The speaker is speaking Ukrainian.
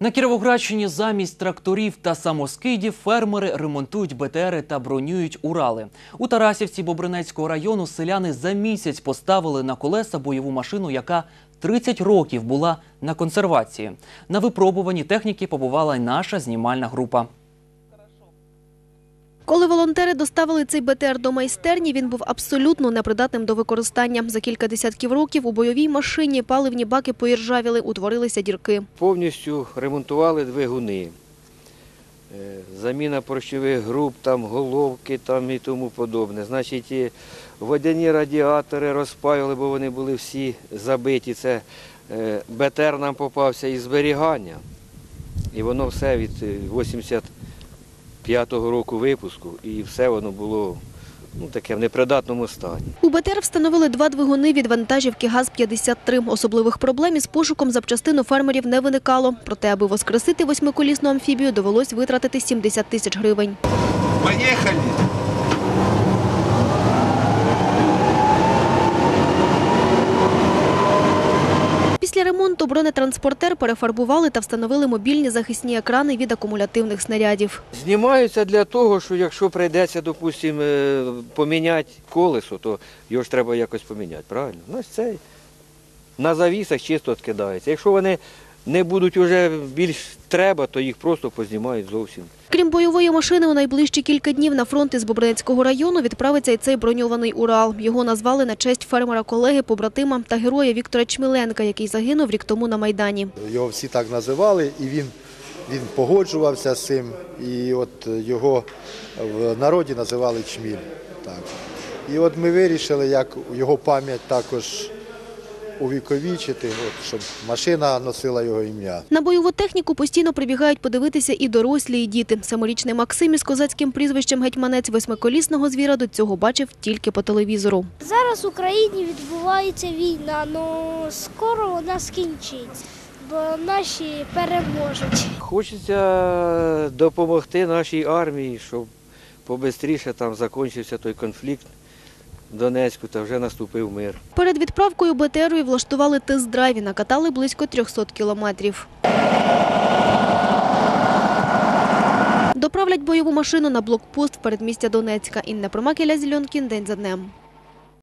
На Кіровоградщині замість тракторів та самоскидів фермери ремонтують БТРи та бронюють Урали. У Тарасівці Бобринецького району селяни за місяць поставили на колеса бойову машину, яка 30 років була на консервації. На випробуванні техніки побувала й наша знімальна група. Коли волонтери доставили цей БТР до майстерні, він був абсолютно непридатним до використання. За кілька десятків років у бойовій машині паливні баки поіржавіли, утворилися дірки. Повністю ремонтували двигуни, е, заміна поршових груп, там головки там і тому подобне. Значить, водяні радіатори розпаювали, бо вони були всі забиті. Це е, БТР нам попався із зберігання, і воно все від е, 80 П'ятого року випуску, і все воно було ну, таке в непридатному стані. У БТР встановили два двигуни від вантажівки ГАЗ-53. Особливих проблем із пошуком запчастину фермерів не виникало. Проте, аби воскресити восьмиколісну амфібію, довелось витратити 70 тисяч гривень. Поїхали! Після бронетранспортер перефарбували та встановили мобільні захисні екрани від акумулятивних снарядів. Знімаються для того, що якщо прийдеться, допустимо, е, поміняти колесо, то його ж треба якось поміняти, правильно? Ну, цей на завісах чисто відкидається. Якщо вони не будуть вже більш треба, то їх просто познімають зовсім. Крім бойової машини, у найближчі кілька днів на фронт із Бобринецького району відправиться і цей броньований Урал. Його назвали на честь фермера колеги, побратима та героя Віктора Чміленка, який загинув рік тому на Майдані. Його всі так називали, і він, він погоджувався з цим. І от його в народі називали Чміль. Так. І от ми вирішили, як його пам'ять також увіковічити, от, щоб машина носила його ім'я. На бойову техніку постійно прибігають подивитися і дорослі, і діти. Семирічний Максим із козацьким прізвищем гетьманець восьмиколісного звіра до цього бачив тільки по телевізору. Зараз в Україні відбувається війна, але скоро вона скінчиться, бо наші переможуть. Хочеться допомогти нашій армії, щоб побистріше там закінчився той конфлікт Донецьку та вже наступив мир. Перед відправкою БТРу влаштували тест-драйв і накатали близько 300 кілометрів. Доправлять бойову машину на блокпост в передмістя Донецька. Інна Промакеля, Зільонкін, день за днем.